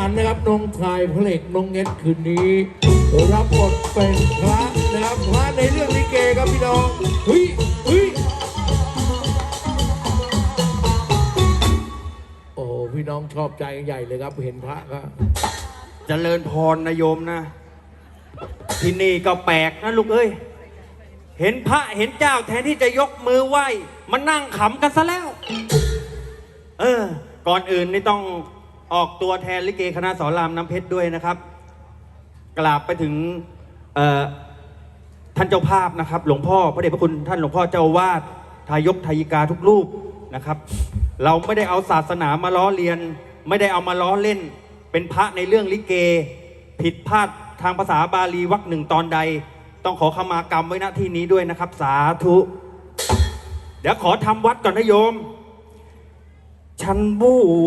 อันนะครับน้องชายพระเอกน้องเน็ตคืนนี้ รับบทเป็นพระนะครับพระในเรื่องลิเกครับพี่น้องเฮ้ยเฮ้ยโอ้พี่น้องชอบใจใหญ่เลยครับเห็นพระก็เจริญพรนะโยมนะ ที่นี่ก็แปลกนะลูกเอ้ย เห็นพระเห็นเจ้าแทนที่จะยกมือไหว้มานั่งขำกันซะแล้ว เออ ก่อนอื่นนี่ต้อง ออกตัวแทนลิเกคณะสอนรามน้ำเพชรด้วยนะครับ กราบไปถึงท่านเจ้าภาพนะครับ หลวงพ่อพระเดชพระคุณท่านหลวงพ่อเจ้าอาวาดทายกทายิกาทุกรูปนะครับ เราไม่ได้เอาศาสนามาล้อเลียน ไม่ได้เอามาล้อเล่น เป็นพระในเรื่องลิเก ผิดพลาดทางภาษาบาลีวรรคหนึ่งตอนใด ต้องขอขมากรรมไว้ณที่นี้ด้วยนะครับ สาธุ เดี๋ยวขอทำวัดก่อนนะโยม ฉันบ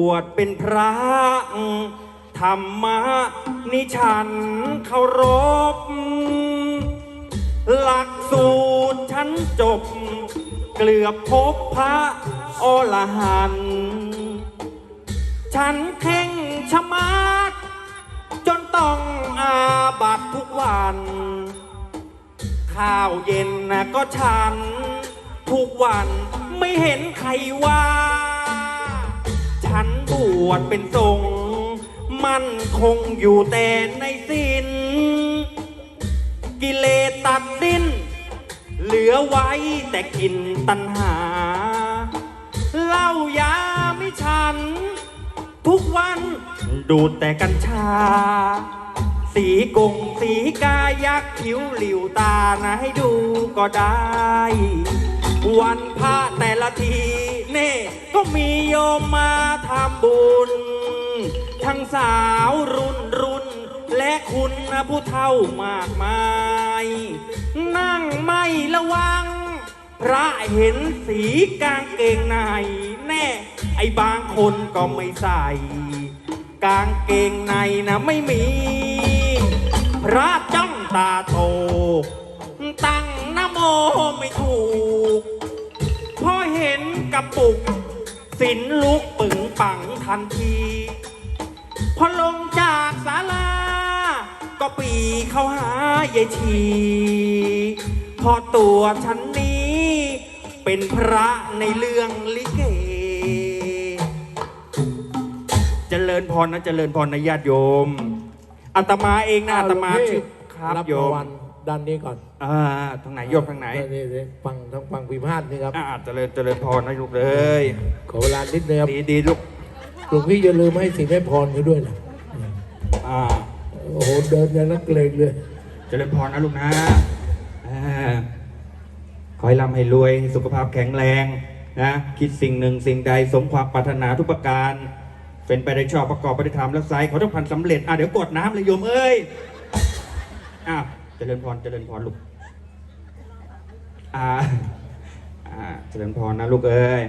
วชเป็นพระ ธรรมะนี่ฉันเคารพ หลักสูตรฉันจบ เกลือบพบพระอรหันต์ฉันเข่งชะมัดจนต้องอาบัตทุกวัน ข้าวเย็นนะก็ฉัน ทุกวันไม่เห็นใครว่า วชเป็นทรงฆ์มั่นคงอยู่แต่ในสิ้นกิเลสตัดสิ้น เหลือไว้แต่กินตัณหาเหล้ายาไม่ฉัน ทุกวันดูดแต่กัญชา สีกงสีกายักคิ้วหลิวตานะให้ดูก็ได้ วันพระแต่ละทีเน่ก็มีโยมมาทำบุญ ทั้งสาวรุ่นรุ่น และคุณผู้เฒ่ามากมาย นั่งไม่ระวัง พระเห็นสีกางเกงในแน่ ไอ้บางคนก็ไม่ใส่ กางเกงในนะไม่มี พระจ้องตาโตตั้งนโมไม่ถูก พอเห็นกระปุก สินลุกปึงปังทันที พอลงจากศาลา ก็ปีเข้าหายายชีพอตัวฉันนี้ เป็นพระในเรื่องลิเกเจริญพรนะเจริญพรนะญาติโยมอาตมาเองนะอาตมาชื่อครับโยมวัล ด้านนี้ก่อนอ่าทางไหนโยมทางไหนนี่นี่ฟังทางฟังพิพาทนี่ครับอ่าเจริญเจริญพรนะลูกเลยขอเวลานิดนึงครับดีดีลูกหลวงพี่อย่าลืมให้สิงให้พรเขาด้วยนะอ่าโอ้โหเดินอย่างนักเกรงเลย เจริญพรนะลูกนะอ่าขอให้ร่ำให้รวยสุขภาพแข็งแรงนะคิดสิ่งหนึ่งสิ่งใดสมความปรารถนาทุกประการ เป็นไปได้ชอบประกอบไปได้ทำแล้วไซขอทุกพันสำเร็จอะเดี๋ยวกดน้ำเลยโยมเอ้ยอ้าว เจริญพรเจริญพรลูกอ่าอ่าเจริญพรนะลูกเอ้ย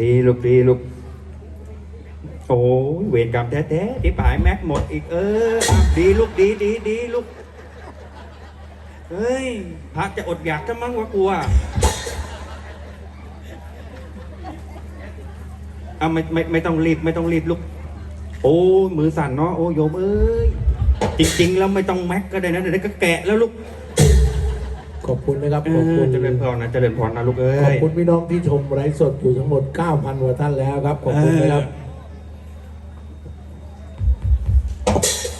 ดีลูกดีลูกโอ้ยเวรกรรมแท้ๆที่ผายแม็กหมดอีกเออ ดีลูกดีดีดีลูกเฮ้ยพระจะอดอยากจะมั้งวะกลัวเอาไม่ไม่ไม่ต้องรีบไม่ต้องรีบลูก โอ้ยมือสั่นเนาะโอ้โยมเอ้ย จริงๆแล้วไม่ต้องแม็กก็ได้นะเดี๋ยวนี้ก็แกะแล้วลูกขอบคุณนะครับเอขอบคุอณเจริญพรนะเจริญพรนะลูกเอ้ขอบยคุณพี่น้องที่ชมไลฟ์สดอยู่ทั้งหมด 9,000กว่าท่านแล้วครับ ขอบคุณนะครับ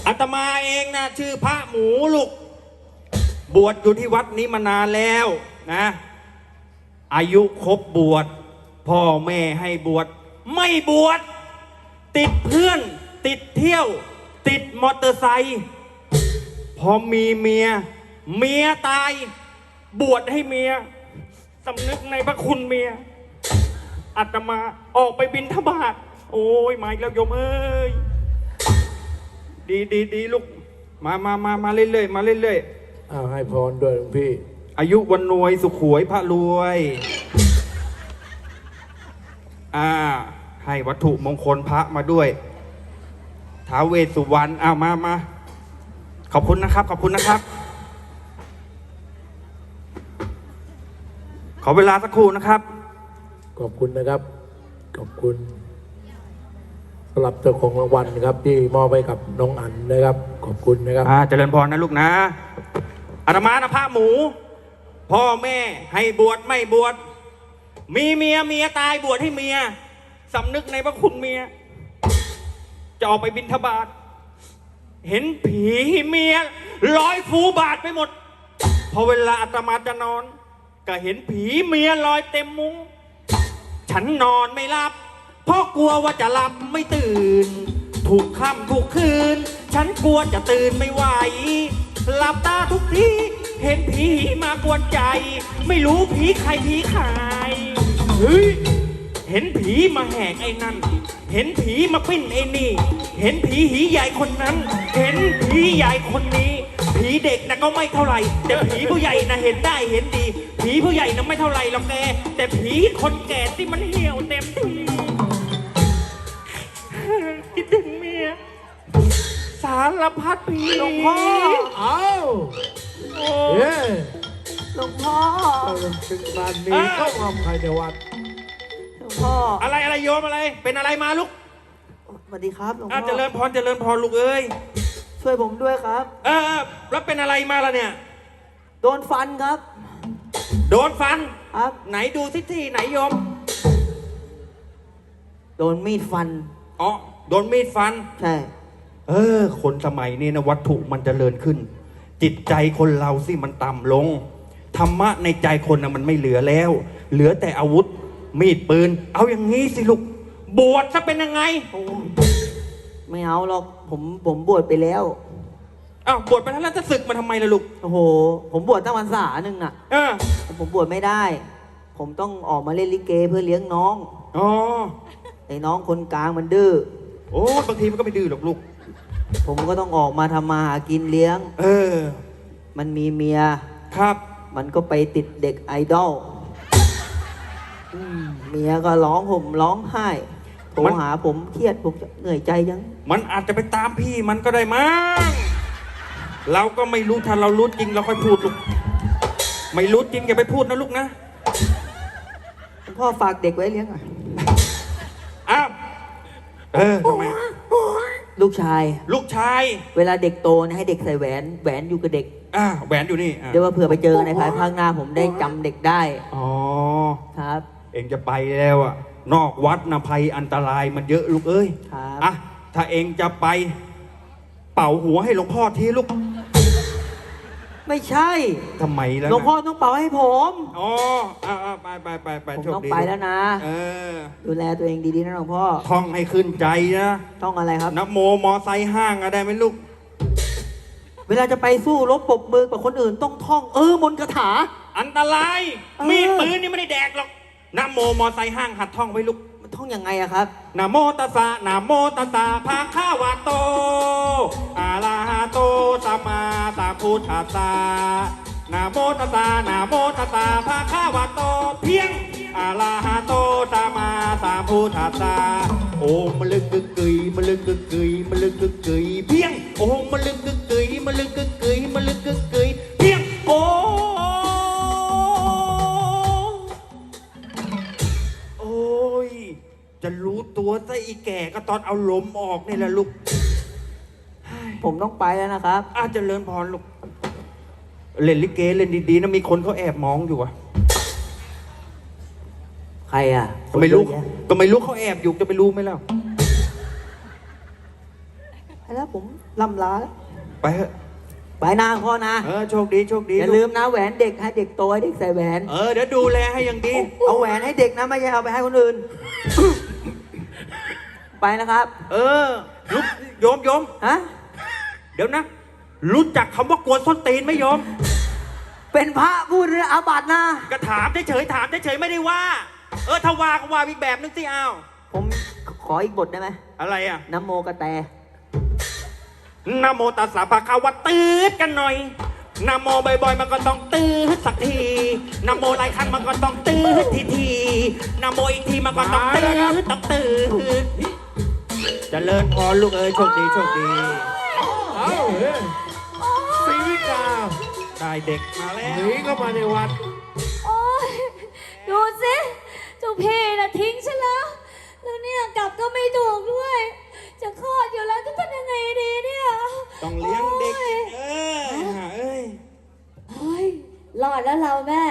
อาตมาเองนะชื่อพระหมูลูก บวชอยู่ที่วัดนี้มานานแล้วนะ อายุครบบวช พ่อแม่ให้บวช ไม่บวช ติดเพื่อน ติดเที่ยว ติดมอเตอร์ไซค์พอมีเมีย เมียตาย บวชให้เมียสำนึกในพระคุณเมียอาตมาออกไปบินทบาทโอ้ยมาอีกแล้วโยมเอ้ยดีดีดีลูก มามามามาเรื่อยๆมาเรื่อยเอาให้พรด้วยหลวงพี่ ๆอายุวันนวยสุขหวยพระรวย อ่า ให้วัตถุมงคลพระมาด้วย ท้าวเวสสุวรรณอ้าวมามาขอบคุณนะครับ ขอบคุณนะครับ ขอเวลาสักครู่นะครับ ขอบคุณนะครับ ขอบคุณสำหรับเจ้าของรางวัลนะครับ ที่มอบไปกับน้องอันนะครับ ขอบคุณนะครับอ่าเจริญพรนะลูกนะอาตมานะพระหมู พ่อแม่ให้บวชไม่บวชมีเมียเมียตายบวชให้เมียสำนึกในพระคุณเมีย จะออกไปบิณฑบาตเห็นผีเมียลอยฟูบาทไปหมด พอเวลาอาตมาจะนอน ก็เห็นผีเมียลอยเต็มมุ้ง ฉันนอนไม่หลับ เพราะกลัวว่าจะหลับไม่ตื่น ถูกค่ำถูกคืน ฉันกลัวจะตื่นไม่ไหว หลับตาทุกที เห็นผีมากวนใจ ไม่รู้ผีใครผีใครเฮ้ย เห็นผีมาแหกไอ้นั่น เห็นผีมาปิ้นไอ้นี่ เห็นผีหีใหญ่คนนั้น เห็นผีใหญ่คนนี้ ผีเด็กนะก็ไม่เท่าไหร่แต่ผีผู้ใหญ่นะเห็นได้เห็นดี ผีผู้ใหญ่นะไม่เท่าไหร่หรอกแกแต่ผีคนแก่ที่มันเหี่ยวเต็มทีคิดถึงเมียสารพัดผีหลวงพ่อเอ้าโอ้เฮ้หลวงพ่อถึงงานนี้เข้ามาภายในวัดหลวง พ่ออะไรอะไรโยมอะไร เป็นอะไรมาลูกสวัสดีครับหลวงอะพ่อเจริญพรเจริญพรลูกเอ้ยช่วยผมด้วยครับ เออเออแล้วเป็นอะไรมาล่ะเนี่ย โดนฟันครับ โดนฟัน ครับ ไหนดูที่ที่ไหนโยมโดนมีดฟัน อ๋อโดนมีดฟัน ใช่ เออ คนสมัยนี้นะวัตถุมันจเจริญขึ้น จิตใจคนเราสิมันต่ำลง ธรรมะในใจคนนะมันไม่เหลือแล้ว เหลือแต่อาวุธ มีดปืน เอาอย่างนี้สิลูก บวชจะเป็นยังไงโอ้ไม่เอาหรอกผมผมบวชไปแล้วอ้าวบวชไปแล้วแล้วจะศึกมาทำไมล่ะลูกโอ้โห ผมบวชตั้งวันษาหนึ่งน่ะ เออแต่ผมบวชไม่ได้ ผมต้องออกมาเล่นลิเกเพื่อเลี้ยงน้องอ๋อไอ้น้องคนกลางมันดื้อโอ้บางทีมันก็ไม่ดื้อหรอกลูก ผมก็ต้องออกมาทำมาหากินเลี้ยง เออ มันมีเมียครับ มันก็ไปติดเด็กไอดอลอืม เมียก็ร้องห่มร้องไห้โทรมัน หาผมเครียดผมจะเหนื่อยใจยังมันอาจจะไปตามพี่มันก็ได้มั้งเราก็ไม่รู้ถ้าเรารู้จริงเราค่อยพูดลูก ไม่รู้จริงอย่าไปพูดนะลูกนะ พ่อฝากเด็กไว้เลี้ยงหน่อยอ้าว เออทำไม ลูกชาย ลูกชาย เวลาเด็กโตเนะให้เด็กใส่แหวนแหวนอยู่กับเด็กอ่าแหวนอยู่นี่อะเดี๋ยวว่าเผื่อไปเจอในภายภาคหน้าผมได้จำเด็กได้อ๋อ ครับ เองจะไปแล้วอะนอกวัดนะภัยอันตรายมันเยอะลูกเอ้ยครับอะถ้าเองจะไป เป่าหัวให้หลวงพ่อทีลูกไม่ใช่ ทำไมแล้วหลวงพ่อนะต้องเป่าให้ผม อ๋ออ่าไปไปไปไปผมโชคต้องดีไปแล้วนะ เออดูแลตัวเองดีๆนะหลวงพ่อ ท่องให้ขึ้นใจนะต้องอะไรครับ นะโมมอไซค์ห้างอะได้ไหมลูก เวลาจะไปสู้รบปรบมือกับคนอื่นต้องท่อง เออมนต์คาถา อันตราย เออ มีดปืนนี่ไม่ได้แดกหรอก นะโมมอไซค์ห้างหัดท่องไว้ลูก มันท่องยังไงอะครับ นะโมตัสสะนะโมตัสสะภะคะวะโตอะระหะโตสัมมาสัมพุทธัสสะนะโมตัสสะนะโมตัสสะภะคะวะโต เพียงอะระหะโตสัมมาสัมพุทธัสสะโอมมะลึกกึกกึยมะลึกกึกกึย เอาลมออกนี่แหละลูกผมต้องไปแล้วนะครับ อาจจะเลินพรลูก เล่นลิเกเล่นดีๆนะมีคนเขาแอบมองอยู่อะใครอะก็ไม่รู้คนเยอะแยะก็ไม่รู้เขาแอบอยู่จะไปรู้ไหมล่ะไปแล้วผมลำลาแล้วไปเถอะไปนาพ่อนะเออโชคดีโชคดีอย่าลืมนะแหวนเด็กให้เด็กโตให้เด็กใส่แหวน เออเดี๋ยวดูแลให้อย่างดี เอาแหวนให้เด็กนะไม่ใช่เอาไปให้คนอื่น ไปนะครับ เออลูกโยมโยม ฮะ เดี๋ยวนะ รู้จักคำว่ากวนส้นตีนไหมโยม เป็นพระพูดเรื่องอาบัตินะ ก็ถามเฉยๆถามเฉยๆไม่ได้ว่า เออถ้าว่าก็ว่าอีกแบบนึงสิอ้าว ผมขออีกบทได้ไหมอะไรอะน้ำโมกระแต นะโมตัสสะภะคะวะตืดกันหน่อยนะโมบ่อยๆมันก็ต้องตืดสักทีนะโมหลายครั้งมันก็ต้องตืดทีทีนะโมอีกทีมันก็ต้องตืดต้องตืด เจะเลิญพรลูกเอ้ยโชคดีโชคดี เอ้าเฮ้ยศรีวิกาได้เด็กมาแล้หวนีเข้ามาในวัด โอ๊ยดูสิเจ้าพี่น่ะทิ้งฉันแล้ว แล้วเนี่ยกลับก็ไม่ถูกด้วย จะคลอดอยู่แล้วจะทำยังไงดีเนี่ยต้องเลี้ยงเด็กโอ้ยเออหาเอ้ยเฮ้ยรอดแล้วเราแม่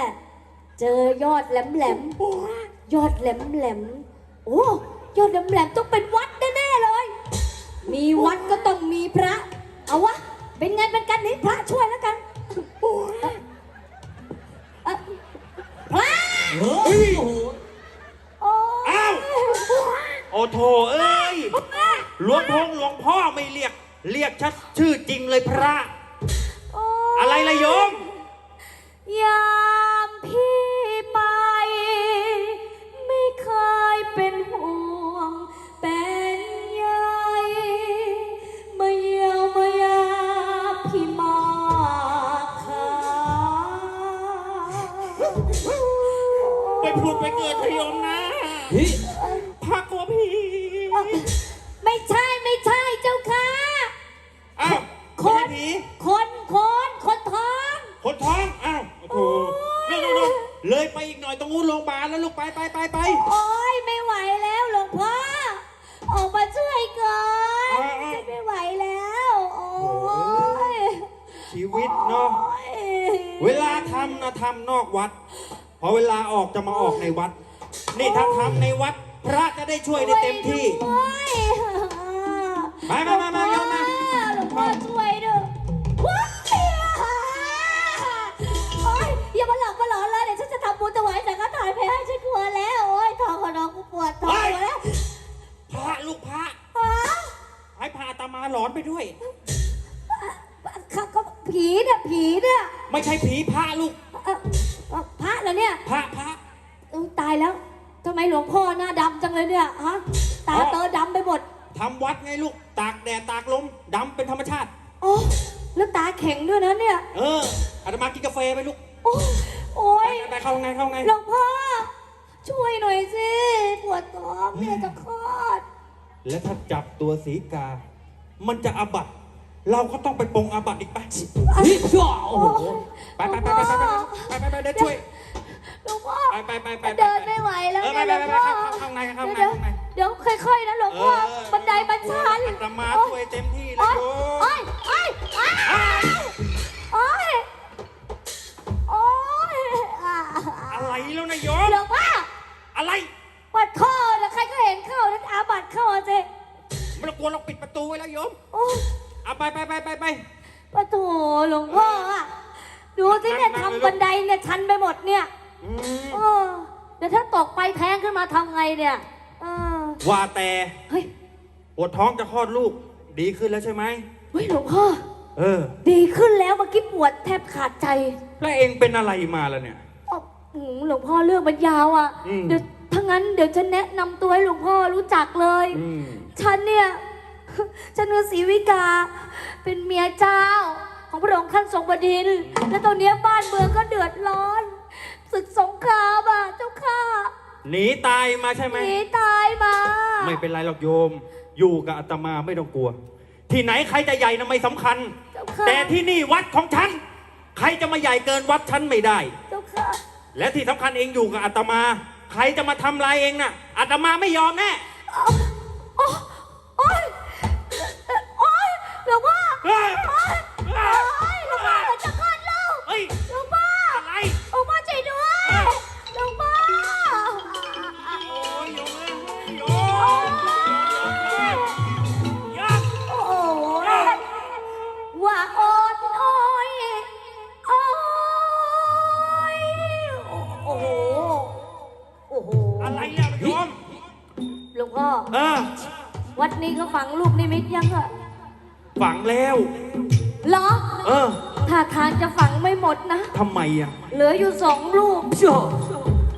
เจอยอดแหลมแหลมๆยอดแหลมแหลมๆโอ้ ยอดแหลมแหลมๆต้องเป็นวัดแน่ๆเลย มีวัดก็ต้องมีพระ เอาวะ เป็นไงเป็นกันนี้พระช่วยแล้วกันเอ่อเอ่อพระ เฮ้ยโอ้ยอ้าว โอ้โถเอ้ย หลวงพงหลวงพ่อไม่เรียก เรียกชัดชื่อจริงเลยพระ โยอะไรล่ะโยม ยา เกิดเถอะโยมนะเฮ้ยพระกลัวผีไม่ใช่ไม่ใช่เจ้าค่ะ อ้าวคไม่นใช่ผีคนคนคนท้อง คนท้อง อ้าวโอ้โหนู่นนู่นนู่นเลยไปอีกหน่อยตรงนู้นโรงพยาบาลแล้วลูกไปไปไปไปโอ้ยไม่ไหวแล้วหลวงพ่อ ออกมาช่วยก่อนเอาเอาฉันไม่ไหวแล้ว โอ้ยชีวิตเนาะเวลาทำนะทำนอกวัดพ อเวลาออกจะมาออกในวัด นี่ถ้าทำในวัด พระจะได้ช่วยได้เต็มที่ โอ้ยมามามามาโยมมาหลวงพ่อช่วยด้วยว้ายโอ้ยอย่ามาหลอกมาหลอนเลยเดี๋ยวฉันจะทำบุญถวายสังฆทานไปให้ฉันกลัวแล้ว โอ้ยท้องของน้องกูปวดท้องหมดแล้วพระลูกพระฮะให้พาอามาหลอนไปด้วย เขาก็ผีเนี่ยผีเนี่ยไม่ใช่ผีพระลูก เอ่อ เอ่อพระเหรอเนี่ยพระพระอุ๊ยตายแล้วทำไมหลวงพ่อหน้าดำจังเลยเนี่ยฮะตาอ๋อเตอดำไปหมดทำวัดไงลูก ตากแดดตากลมดำเป็นธรรมชาติ โอ้แล้วตาแข็งด้วยนะเนี่ยเอออาตมากินกาแฟไปลูกโอ้โอ้ไปยไปไปเข้าไงเข้าไงหลวงพ่อช่วยหน่อยสิปวดท้องเนี่ยจะคลอด แล้วถ้าจับตัวสีกา มันจะอาบัตเราก็ต้องไปปรงอาบัตอีกไปเฮ้ยจ้าโอ้โหไปไปไปไปไปไปไปไปเดี๋ยวช่วยหลวงพ่อ ไปไปไปไปเดินไม่ไหวแล้วเออเนี่ยไปหลไปวงไปพ่อเข้าข้างในเข้าข้างในเดี๋ยวข้างในเดี๋ยวค่อยๆนะหลวงพ่อเออบันไดมันชันอาตมาโอ๊ช่วยยเต็มที่เลยโอ๊ยโยโอ๊ยโอ๊ยโอ๊ยโอ๊ยอ่าอะไรแล้วนะโยมหลวงพ่ออะไรปัดข้อนะใครก็เห็นเข้านั้นอาบัตเข้าสิไม่ต้องกลัวเราปิดประตูไว้แล้วโยมโอ้ยเอาไปไปไปไปไปปะโถหลวงพ่ออะดูสิเนี่ยนั่งๆทำบันไดเนี่ยชันไปหมดเนี่ย อืมเออเดี๋ยวถ้าตกไปแท้งขึ้นมาทำไงเนี่ยเออว่าแต่เฮ้ยปวดท้องจะคลอดลูก ดีขึ้นแล้วใช่ไหม เฮ้ยหลวงพ่อเออ ดีขึ้นแล้วเมื่อกี้ปวดแทบขาดใจแล้วเองเป็นอะไรมาแล้วเนี่ย อ๋อหืมหลวงพ่อเรื่องมันยาวอะอืม เดี๋ยวถ้างั้นเดี๋ยวฉันแนะนำตัวให้หลวงพ่อรู้จักเลย อืมฉันเนี่ย ฉันคือศรีวิกา เป็นเมียเจ้า ของพระองค์ท่านทรงบดินทร์และตอนเนี้ยบ้านเมืองก็เดือดร้อน ศึกสงครามอะเจ้าค่ะหนีตายมาใช่ไหม หนีตายมา ไม่เป็นไรหรอกโยม อยู่กับอาตมาไม่ต้องกลัว ที่ไหนใครจะใหญ่นะไม่สำคัญ เจ้าค่ะ แต่ที่นี่วัดของฉัน ใครจะมาใหญ่เกินวัดฉันไม่ได้ เจ้าค่ะ และที่สำคัญเองอยู่กับอาตมา ใครจะมาทำลายเองน่ะอาตมาไม่ยอมแน่โนี้เขาฝังลูกนิมิตยังอะฝังแล้ว เหรอเออถ้าทางจะฝังไม่หมดนะ ทำไมอะเหลืออยู่สองลูกจ้า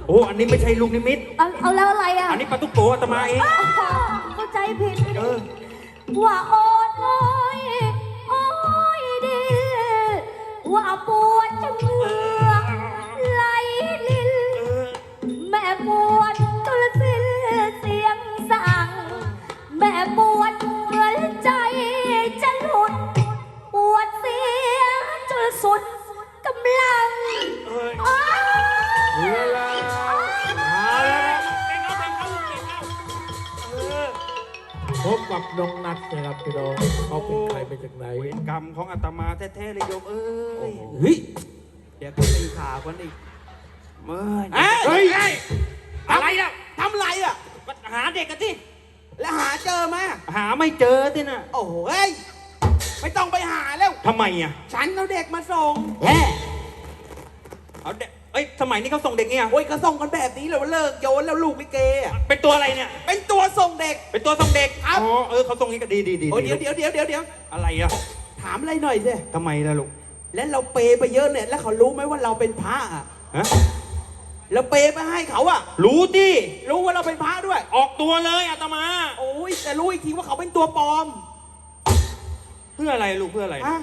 โอ้อันนี้ไม่ใช่ลูกนิมิต เอาเอาแล้วอะไรอะอันนี้ปาตุกโกอาตมาเองอ้าวเข้าใจผิดเออว่าอดโอยโอยดิว่าปวดจะเหงือกไหลลินเออ แม่ปวด ปวดเหมือนใจจะหลุด ปวดเสียจนสุดกำลังเอ้ยอ้าวเวลาเอาแล้วเป็นเขาเป็นเขาเป็นเขาเออพบกับน้องนนะครับพี่น้องเขาเป็นใครมาจากไหนเวรกรรมของอาตมาแท้ๆเลยโยมเอ้ย เฮ้ยเดี๋ยวก็ตีขาคนอีกเมื่อยเฮ้ย อะไรอะทำไรอะก็หาเด็กกันที่ แล้วหาเจอไหมหาไม่เจอที่น่ะโอ้โหเฮ้ยไม่ต้องไปหาแล้ว ทำไมอะฉันเอาเด็กมาส่งแฮ่เอาเด็กเอ้ยสมัยนี้เขาส่งเด็กเนี่ยโอ้ยก็ส่งกันแบบนี้เลยว่าเลิกโยนแล้วลูกลิเกอะเป็นตัวอะไรเนี่ย เป็นตัวส่งเด็ก เป็นตัวส่งเด็กครับ อ๋อเออเขาส่งนี้ก็ดีดีดีโอ้ยเดี๋ยวเดี๋ยวเดี๋ยวเดี๋ยวเดี๋ยวอะไรอะถามอะไรหน่อยสิทำไมล่ะลูกแล้วเราเปย์ไปเยอะเนี่ยแล้วเขารู้ไหมว่าเราเป็นพระอะฮะ เราเปย์ไปให้เขาอะรู้ดิรู้ว่าเราเป็นพระด้วย ออกตัวเลยอาตมา โอ้ยแต่รู้อีกทีว่าเขาเป็นตัวปลอมเพื่ออะไรลูกเพื่ออะไรฮะ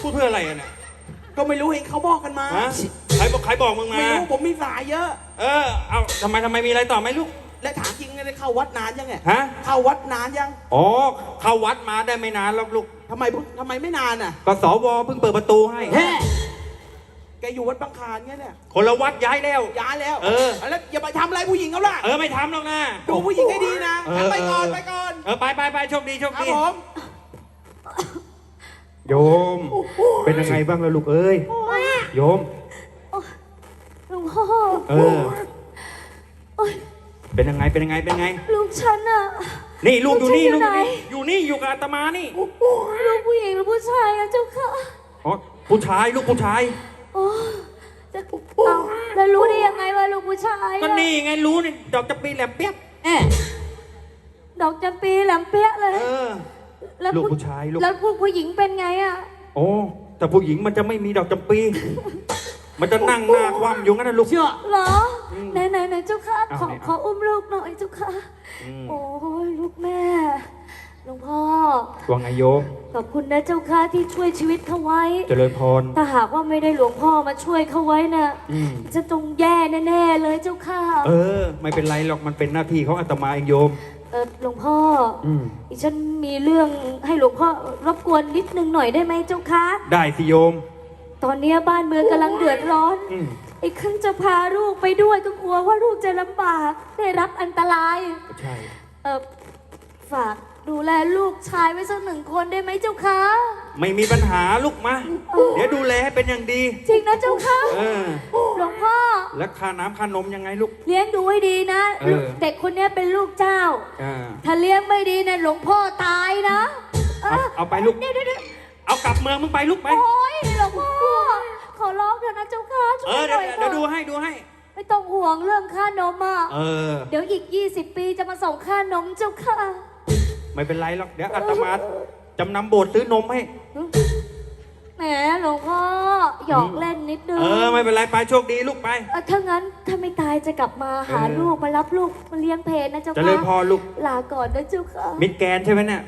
พูดเพื่ออะไรอะเนี่ยก็ไม่รู้เห็นเขาบอกกันมาฮะใครบอกใครบอกมึงมา ไม่รู้ผมมีสายเยอะ เออเอาทำไมทำไมมีอะไรต่อไหมลูก และถามจริงเลยเข้าวัดนานยังไงฮะ เข้าวัดนานยังอ๋อเข้าวัดมาได้ไม่นานหรอกลูกทำไมเพิ่งทำไมไม่นานอะก็สวเพิ่งเปิดประตูให้ แกอยู่วัดบางคลานไงเนี่ยคนละวัดย้ายแล้ว ย้ายแล้วเออ แล้วอย่าไปทำอะไรผู้หญิงเขาล่ะ เออไม่ทำหรอกนะ ดูผู้หญิงให้ดีนะเออ ไปก่อนเออไปก่อนเออไปไปไปโชคดีโชคครับดีผมโยม เป็นยังไงบ้างล่ะลูกเอ้ย โยม หลวงพ่อเออเป็นยังไงเป็นยังไงเป็นยังไง ลูกฉันอะนี่ลูกอยู่นี่ลูลูกกฉัอนอยู่ยู่ไหนนี่อยู่นี่อยู่กับอาตมานี่ลูกผู้หญิงหรือผู้ชายอะเจ้าค่ะ อ๋อผู้ชายลูกผู้ชาย โอ้จะเอาแล้วรู้ได้ยังไงว่าลูกผู้ชายอะก็นี่ไงรู้นี่ดอกจะปีแหลมเปียบแอะดอกจำปีแหลมเปี้ยเลยเออแล้วลูกผู้ชายลูก แล้วผู้ผู้หญิงเป็นไงอะโอ้แต่ผู้หญิงมันจะไม่มีดอกจำปี มันจะนั่งหน้าคว่ำอยู่งั้นนะลูก เชื่อ เหรอ ไหนไหนไหนเจ้าค่ะเอาขอไหนเอาขออุ้มลูกหน่อยเจ้าค่ะ อืม โอ้ยลูกแม่หลวงพ่อ ว่าไงโยม ขอบคุณนะเจ้าค่ะที่ช่วยชีวิตเขาไว้ เจริญพร ถ้าหากว่าไม่ได้หลวงพ่อมาช่วยเขาไว้น่ะอืม จะต้องแย่แน่ๆเลยเจ้าค่ะเออ ไม่เป็นไรหรอกมันเป็นหน้าที่ของอาตมาเองโยม เออหลวงพ่ออืม ดิฉันมีเรื่องให้หลวงพ่อรบกวนนิดนึงหน่อยได้ไหมเจ้าคะได้สิโยม ตอนเนี้ยบ้านเมืองกำลังเดือดร้อน อืม ไอ้ขึ้นจะพาลูกไปด้วยก็กลัวว่าลูกจะลำบากได้รับอันตราย ใช่ เออฝาก ดูแลลูกชายไว้สักหนึ่งคนได้ไหมเจ้าคะไม่มีปัญหาลูกมา เดี๋ยวดูแลให้เป็นอย่างดี จริงนะเจ้าคะเออ หลวงพ่อ แล้วค่าน้ำค่านมยังไงลูก เลี้ยงดูให้ดีนะเออ เด็กคนเนี้ยเป็นลูกเจ้า อ่าถ้าเลี้ยงไม่ดีนะหลวงพ่อตายนะเอาเอาไปลูก เดี๋ยวเดี๋ยวเดี๋ยวเอากลับเมืองมึงไปลูกไป โอ้ยหลวงพ่อ ขอร้องเถอะนะเจ้าค่ะช่เอวยอหเดี๋ยน่วอยเดี๋ยวดูเถอะให้ดูให้ ไม่ต้องห่วงเรื่องค่านมอะ เออ เดี๋ยวอีก 20 ปีจะมาส่งค่านมเจ้าค่ะ ไม่เป็นไรหรอก เดี๋ยวอาตมาจำนำโบสถ์ซื้อนมให้ แหมหลวงพ่อหยอกเล่นนิดนึงเออ ไม่เป็นไรไปโชคดีลูกไป เออถ้างั้นถ้าไม่ตายจะกลับมาหาเออลูกมารับลูกมาเลี้ยงเพลนนะเจ้าเจค่ะริญพรลูก ลาก่อนนะเจ้าค่ะ มิดแกนใช่ไหมเนี่ย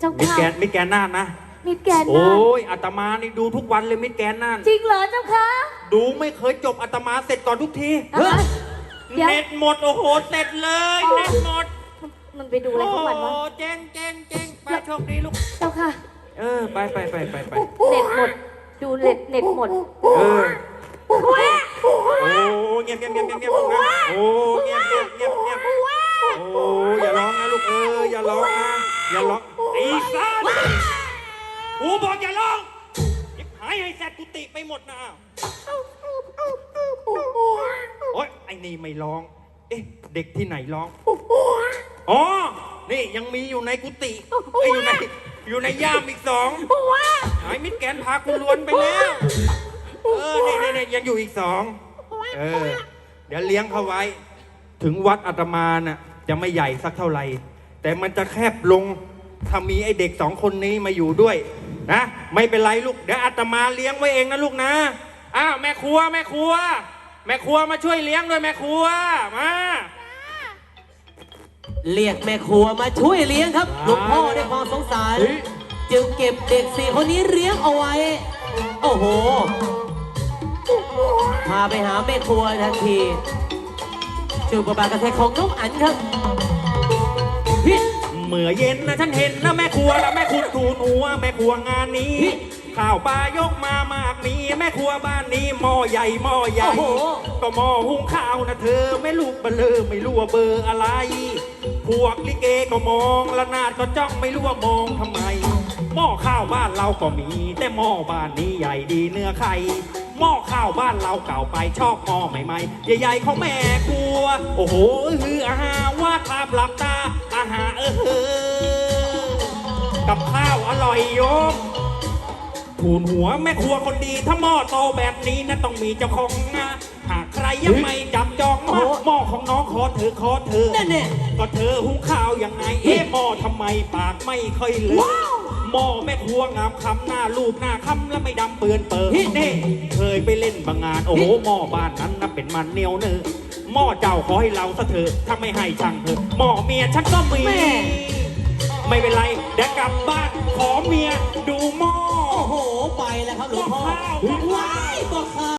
เจ้ามิดค่ะ แกนมิดแกนน่านนะ มิดแกนโอ้นะยอาตมานี่ดูทุกวันเลยมิดแกนน่าน จริงเหรอเจ้าค่ะ ดูไม่เคยจบอาตมาเสร็จก่อนทุกทีอะเดี๋ยว เน็ตหมดโอ้โห เสร็จเลยอ๋อเน็ตหมด มันไปดูอะไรของมันวะโอ้เจ๊งเจ๊งเจ๊งไปโชคดีลูก เจ้าค่ะ เออ ไปไปไปไปไปเน็ตหมด ดูเน็ตเน็ตหมด เออ โอ้เงียบเงียบเงียบเงียบเงียบนะโอ้เงียบเงียบเงียบเงียบโอ้อย่าร้องนะลูกเอออย่าร้องนะอย่าร้องไอ้สัสกูบอกอย่าร้องยิบหายให้แซดกุฏิไปหมดนะโอ๊ยไอ้นี่ไม่ร้อง เอ๊ะ เด็กที่ไหนร้อง อ๋อ นี่ยังมีอยู่ในกุฏิเอ้ยอยู่ในอยู่ในย่ามอีกสองหายมิดแกนพากูลวนไปแล้ว เออนี่นี่นี่ยังอยู่อีกสอง เออ เดี๋ยวเลี้ยงเขาไว้ ถึงวัดอาตมาน่ะจะไม่ใหญ่สักเท่าไหร่ แต่มันจะแคบลง ถ้ามีไอเด็กสองคนนี้มาอยู่ด้วยนะ ไม่เป็นไรลูก เดี๋ยวอาตมาเลี้ยงไว้เองนะลูกนะ อ้าวแม่ครัวแม่ครัว แม่ครัวมาช่วยเลี้ยงด้วยแม่ครัว มา เรียกแม่ครัวมาช่วยเลี้ยงครับหลวงพ่อด้วยความสงสาร จึงเก็บเด็กสี่คนนี้เลี้ยงเอาไว้ โอ้โห พาไปหาแม่ครัวทันทีจูบบาทกระแทกของน้องอันครับพี่เมื่อเย็นนะฉันเห็นนะแม่ครัวและแม่คุณทูนหัวแม่ครัวงานนี้พี่ข้าวปลายกมามากมีแม่ครัวบ้านนี้หม้อใหญ่หม้อใหญ่โอ้โหก็หม้อหุงข้าวนะเธอแม่ลูกเบลอไม่รู้ว่าเบอร์อะไร พวกลิเกก็มองละนาดก็จ้องไม่รู้ว่ามองทำไม หม้อข้าวบ้านเราก็มี แต่หม้อบ้านนี้ใหญ่ดีเนื้อไข่หม้อข้าวบ้านเราเก่าไปชอบหม้อใหม่ๆ ใหญ่ๆของแม่ครัว โอ้โหฮืออาหาว่าทาบหลับตา อาหารเออเออกับข้าวอร่อยโยมทูนหัวแม่ครัวคนดี ถ้าหม้อโตแบบนี้นะต้องมีเจ้าของนะ ยังไม่จับจองมาหม้อของน้องขอเธอขอเธอนั่นแน่ก็เธอหุงข้าวยังไง เอ๊ะหม้อทำไมปากไม่ค่อยเหลือหม้อแม่ครัวงามคำหน้ารูปหน้าคำแล้วไม่ดำเปือนเปิดนี่เคยไปเล่นบางงาน โอ้โหหม้อบ้านนั้นนะเป็นมันเหนียวเนื้อหม้อเจ้าขอให้เราซะเถอะถ้าไม่ให้ช่างเถอะหม้อเมียฉันก็มีแม่ไม่เป็นไรเดี๋ยวกลับบ้านขอเมียดูหม้อโอ้โหไปแล้วครับหลวงพ่อข้าวว้ายบอกข้าว